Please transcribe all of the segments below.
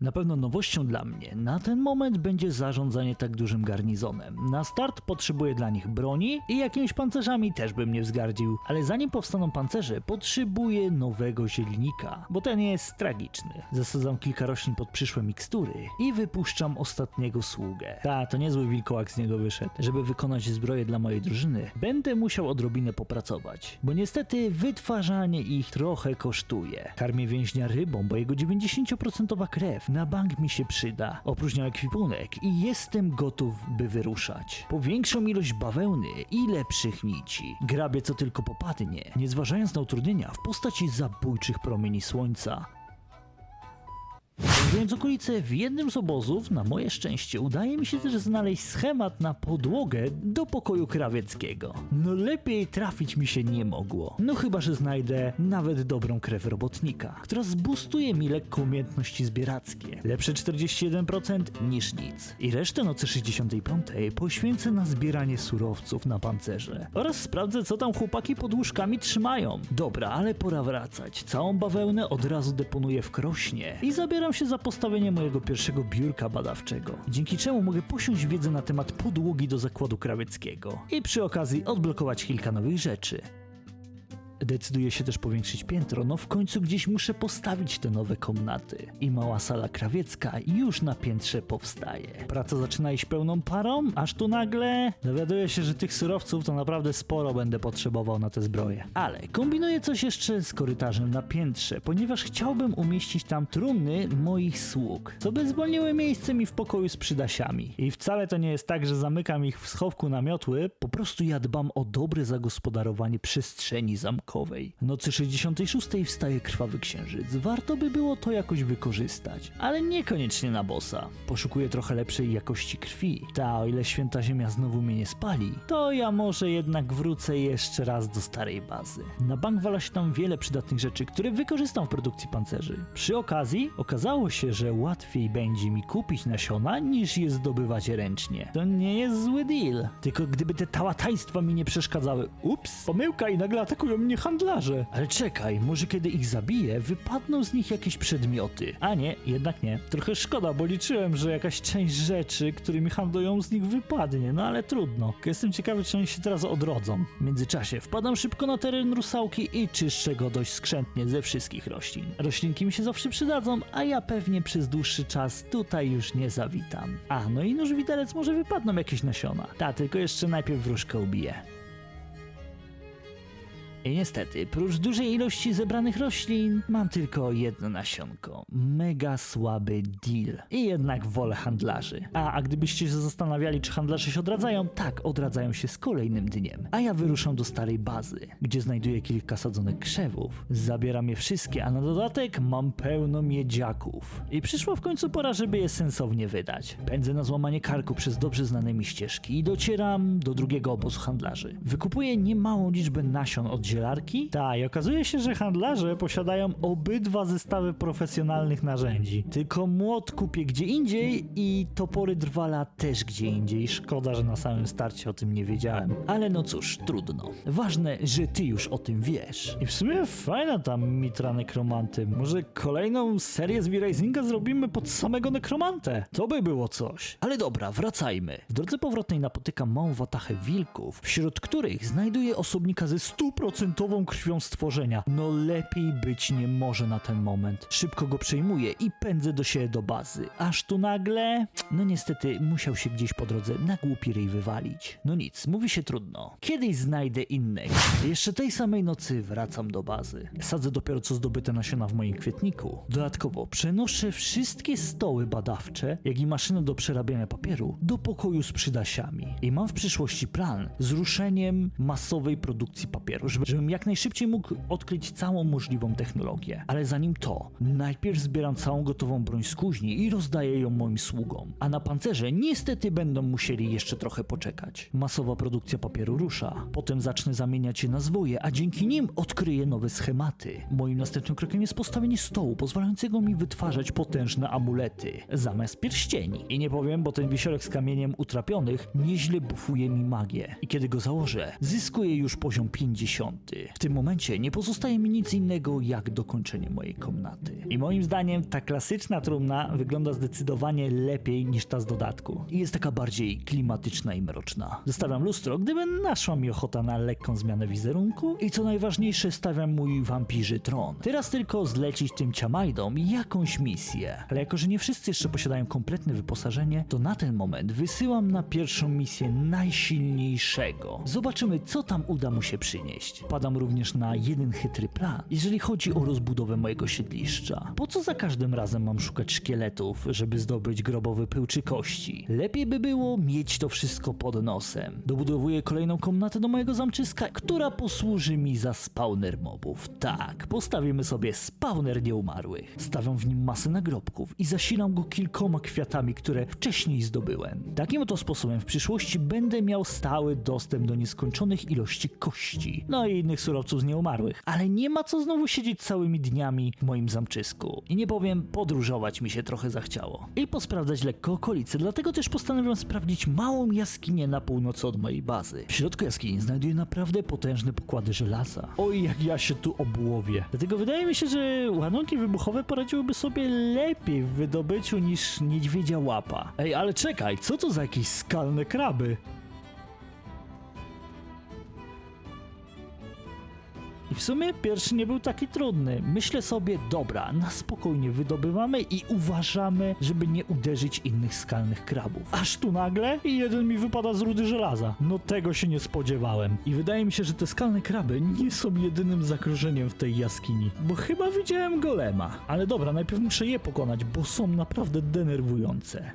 Na pewno nowością dla mnie na ten moment będzie zarządzanie tak dużym garnizonem. Na start potrzebuję dla nich broni i jakimiś pancerzami też bym nie wzgardził, ale zanim powstaną pancerze, potrzebuję nowego zielnika, bo ten jest tragiczny. Zasadzam kilka roślin pod przyszłe mikstury i wypuszczam ostatniego sługę. Ta, to niezły wilkołak z niego wyszedł. Żeby wykonać zbroję dla mojej drużyny, będę musiał odrobinę popracować, bo niestety wytwarzanie ich trochę kosztuje. Karmię więźnia rybą, bo jego 90% krew na bank mi się przyda. Opróżniam ekwipunek i jestem gotów, by wyruszać. Po większą ilość bawełny i lepszych nici. Grabię co tylko popadnie, nie zważając na utrudnienia w postaci zabójczych promieni słońca. Więc okolice w jednym z obozów, na moje szczęście, udaje mi się też znaleźć schemat na podłogę do pokoju krawieckiego. No lepiej trafić mi się nie mogło. No chyba, że znajdę nawet dobrą krew robotnika, która zbustuje mi lekko umiejętności zbierackie. Lepsze 41% niż nic. I resztę nocy 65 poświęcę na zbieranie surowców na pancerze. Oraz sprawdzę, co tam chłopaki pod łóżkami trzymają. Dobra, ale pora wracać. Całą bawełnę od razu deponuję w krośnie i zabieram się za postawienie mojego pierwszego biurka badawczego, dzięki czemu mogę posiąść wiedzę na temat podłogi do zakładu krawieckiego i przy okazji odblokować kilka nowych rzeczy. Decyduję się też powiększyć piętro, no w końcu gdzieś muszę postawić te nowe komnaty. I mała sala krawiecka już na piętrze powstaje. Praca zaczyna iść pełną parą, aż tu nagle dowiaduję się, że tych surowców to naprawdę sporo będę potrzebował na te zbroje. Ale kombinuję coś jeszcze z korytarzem na piętrze, ponieważ chciałbym umieścić tam trumny moich sług, co by zwolniły miejsce mi w pokoju z przydasiami. I wcale to nie jest tak, że zamykam ich w schowku na miotły, po prostu ja dbam o dobre zagospodarowanie przestrzeni zamkowej. W nocy 66 wstaje krwawy księżyc. Warto by było to jakoś wykorzystać, ale niekoniecznie na bossa. Poszukuję trochę lepszej jakości krwi. Ta, o ile święta ziemia znowu mnie nie spali, to ja może jednak wrócę jeszcze raz do starej bazy. Na bank wala się tam wiele przydatnych rzeczy, które wykorzystam w produkcji pancerzy. Przy okazji okazało się, że łatwiej będzie mi kupić nasiona niż je zdobywać ręcznie. To nie jest zły deal. Tylko gdyby te tałataństwa mi nie przeszkadzały. Ups, pomyłka i nagle atakują mnie handlarze. Ale czekaj, może kiedy ich zabiję, wypadną z nich jakieś przedmioty. A nie, jednak nie. Trochę szkoda, bo liczyłem, że jakaś część rzeczy, którymi handlują z nich wypadnie, no ale trudno. Jestem ciekawy, czy oni się teraz odrodzą. W międzyczasie wpadam szybko na teren rusałki i czyszczę go dość skrzętnie ze wszystkich roślin. Roślinki mi się zawsze przydadzą, a ja pewnie przez dłuższy czas tutaj już nie zawitam. A, no i nóż widelec może wypadną jakieś nasiona. Ta, tylko jeszcze najpierw wróżkę ubiję. I niestety, prócz dużej ilości zebranych roślin, mam tylko jedno nasionko. Mega słaby deal. I jednak wolę handlarzy. A, a gdybyście się zastanawiali, czy handlarze się odradzają, tak, odradzają się z kolejnym dniem. A ja wyruszam do starej bazy, gdzie znajduję kilka sadzonek krzewów. Zabieram je wszystkie, a na dodatek mam pełno miedziaków. I przyszła w końcu pora, żeby je sensownie wydać. Pędzę na złamanie karku przez dobrze znane mi ścieżki i docieram do drugiego obozu handlarzy. Wykupuję niemałą liczbę nasion od zielarki? Tak, i okazuje się, że handlarze posiadają obydwa zestawy profesjonalnych narzędzi. Tylko młot kupię gdzie indziej i topory drwala też gdzie indziej. Szkoda, że na samym starcie o tym nie wiedziałem. Ale no cóż, trudno. Ważne, że ty już o tym wiesz. I w sumie fajna ta mitra nekromanty. Może kolejną serię z V-Risinga zrobimy pod samego nekromantę? To by było coś. Ale dobra, wracajmy. W drodze powrotnej napotykam małą watachę wilków, wśród których znajduję osobnika ze stuprocentową krwią stworzenia. No lepiej być nie może na ten moment. Szybko go przejmuję i pędzę do siebie do bazy. Aż tu nagle... No niestety musiał się gdzieś po drodze na głupi ryj wywalić. No nic, mówi się trudno. Kiedyś znajdę innego. Jeszcze tej samej nocy wracam do bazy. Sadzę dopiero co zdobyte nasiona w moim kwietniku. Dodatkowo przenoszę wszystkie stoły badawcze, jak i maszyny do przerabiania papieru do pokoju z przydasiami. I mam w przyszłości plan z ruszeniem masowej produkcji papieru, żeby, żebym jak najszybciej mógł odkryć całą możliwą technologię. Ale zanim to, najpierw zbieram całą gotową broń z kuźni i rozdaję ją moim sługom. A na pancerze niestety będą musieli jeszcze trochę poczekać. Masowa produkcja papieru rusza. Potem zacznę zamieniać je na zwoje, a dzięki nim odkryję nowe schematy. Moim następnym krokiem jest postawienie stołu, pozwalającego mi wytwarzać potężne amulety zamiast pierścieni. I nie powiem, bo ten wisiorek z kamieniem utrapionych nieźle bufuje mi magię. I kiedy go założę, zyskuję już poziom 50. W tym momencie nie pozostaje mi nic innego jak dokończenie mojej komnaty. I moim zdaniem ta klasyczna trumna wygląda zdecydowanie lepiej niż ta z dodatku. I jest taka bardziej klimatyczna i mroczna. Zostawiam lustro, gdyby naszła mi ochota na lekką zmianę wizerunku i co najważniejsze stawiam mój wampirzy tron. Teraz tylko zlecić tym ciamajdom jakąś misję. Ale jako, że nie wszyscy jeszcze posiadają kompletne wyposażenie, to na ten moment wysyłam na pierwszą misję najsilniejszego. Zobaczymy, co tam uda mu się przynieść. Padam również na jeden chytry plan, jeżeli chodzi o rozbudowę mojego siedliszcza. Po co za każdym razem mam szukać szkieletów, żeby zdobyć grobowy pył czy kości? Lepiej by było mieć to wszystko pod nosem. Dobudowuję kolejną komnatę do mojego zamczyska, która posłuży mi za spawner mobów. Tak, postawimy sobie spawner nieumarłych. Stawiam w nim masę nagrobków i zasilam go kilkoma kwiatami, które wcześniej zdobyłem. Takim oto sposobem w przyszłości będę miał stały dostęp do nieskończonych ilości kości, no i innych surowców z nieumarłych. Ale nie ma co znowu siedzieć całymi dniami w moim zamczysku. I nie powiem, podróżować mi się trochę zachciało. I posprawdzać lekko okolice, dlatego też postanowiłem sprawdzić małą jaskinię na północy od mojej bazy. W środku jaskini znajduję naprawdę potężne pokłady żelaza. Oj, jak ja się tu obłowię. Dlatego wydaje mi się, że ładunki wybuchowe poradziłyby sobie lepiej w wydobyciu niż niedźwiedzia łapa. Ej, ale czekaj, co to za jakieś skalne kraby? I w sumie pierwszy nie był taki trudny. Myślę sobie, dobra, na spokojnie wydobywamy i uważamy, żeby nie uderzyć innych skalnych krabów. Aż tu nagle i jeden mi wypada z rudy żelaza. No tego się nie spodziewałem. I wydaje mi się, że te skalne kraby nie są jedynym zagrożeniem w tej jaskini, bo chyba widziałem golema. Ale dobra, najpierw muszę je pokonać, bo są naprawdę denerwujące.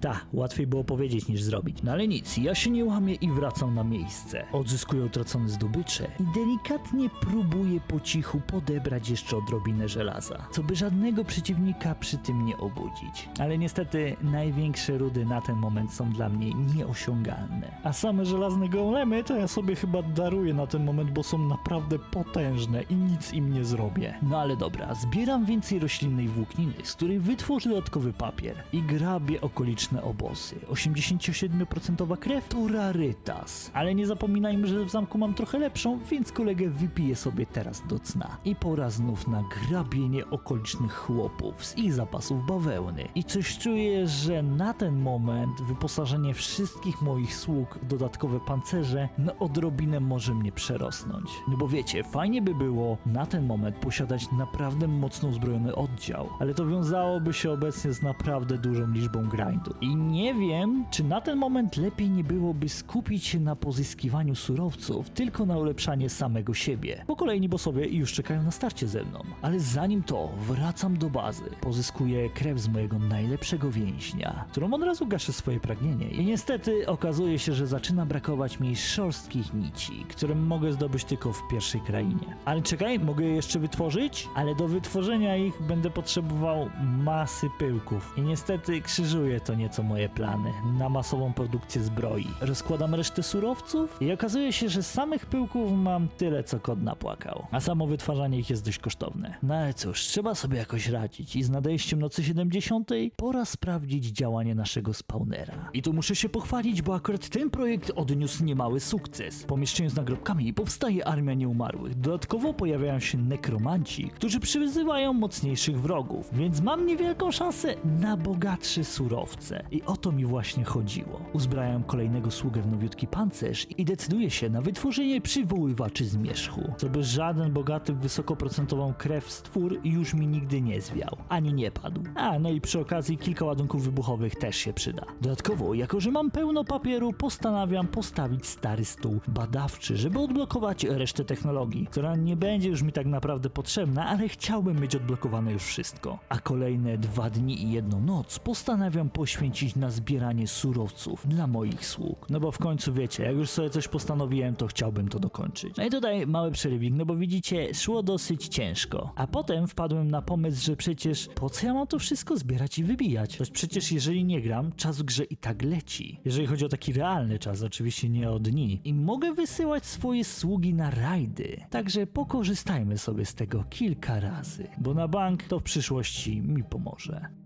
Ta, łatwiej było powiedzieć niż zrobić. No ale nic, ja się nie łamię i wracam na miejsce. Odzyskuję utracone zdobycze i delikatnie próbuję po cichu podebrać jeszcze odrobinę żelaza, co by żadnego przeciwnika przy tym nie obudzić. Ale niestety największe rudy na ten moment są dla mnie nieosiągalne. A same żelazne golemy to ja sobie chyba daruję na ten moment, bo są naprawdę potężne i nic im nie zrobię. No ale dobra, zbieram więcej roślinnej włókniny, z której wytworzę dodatkowy papier i grabię okoliczne obozy. 87% krew to rarytas. Ale nie zapominajmy, że w zamku mam trochę lepszą, więc kolegę wypiję sobie teraz do cna. I pora znów na grabienie okolicznych chłopów z ich zapasów bawełny. I coś czuję, że na ten moment wyposażenie wszystkich moich sług w dodatkowe pancerze no odrobinę może mnie przerosnąć. No bo wiecie, fajnie by było na ten moment posiadać naprawdę mocno uzbrojony oddział, ale to wiązałoby się obecnie z naprawdę dużą liczbą grindu. I nie wiem, czy na ten moment lepiej nie byłoby skupić się na pozyskiwaniu surowców, tylko na ulepszanie samego siebie. Bo kolejni bossowie już czekają na starcie ze mną. Ale zanim to, wracam do bazy. Pozyskuję krew z mojego najlepszego więźnia, którą od razu gaszę swoje pragnienie. I niestety okazuje się, że zaczyna brakować mi szorstkich nici, które mogę zdobyć tylko w pierwszej krainie. Ale czekaj, mogę je jeszcze wytworzyć? Ale do wytworzenia ich będę potrzebował masy pyłków. I niestety krzyżuje to nieco moje plany na masową produkcję zbroi. Rozkładam resztę surowców i okazuje się, że samych pyłków mam tyle, co kod napłakał. A samo wytwarzanie ich jest dość kosztowne. No ale cóż, trzeba sobie jakoś radzić i z nadejściem nocy 70 pora sprawdzić działanie naszego spawnera. I tu muszę się pochwalić, bo akurat ten projekt odniósł niemały sukces. Pomieszczeniu z nagrobkami powstaje armia nieumarłych. Dodatkowo pojawiają się nekromanci, którzy przywyzywają mocniejszych wrogów, więc mam niewielką szansę na bogatsze surowce. I o to mi właśnie chodziło. Uzbrajam kolejnego sługę w nowiutki pancerz i decyduję się na wytworzenie przywoływaczy zmierzchu, co by żaden bogaty w wysokoprocentową krew stwór już mi nigdy nie zwiał, ani nie padł. A, no i przy okazji kilka ładunków wybuchowych też się przyda. Dodatkowo, jako że mam pełno papieru, postanawiam postawić stary stół badawczy, żeby odblokować resztę technologii, która nie będzie już mi tak naprawdę potrzebna, ale chciałbym mieć odblokowane już wszystko. A kolejne dwa dni i jedną noc postanawiam poświęcić na zbieranie surowców dla moich sług. No bo w końcu wiecie, jak już sobie coś postanowiłem, to chciałbym to dokończyć. No i tutaj mały przerywik, no bo widzicie, szło dosyć ciężko. A potem wpadłem na pomysł, że przecież po co ja mam to wszystko zbierać i wybijać? To przecież jeżeli nie gram, czas w grze i tak leci. Jeżeli chodzi o taki realny czas, oczywiście nie o dni. I mogę wysyłać swoje sługi na rajdy. Także pokorzystajmy sobie z tego kilka razy, bo na bank to w przyszłości mi pomoże.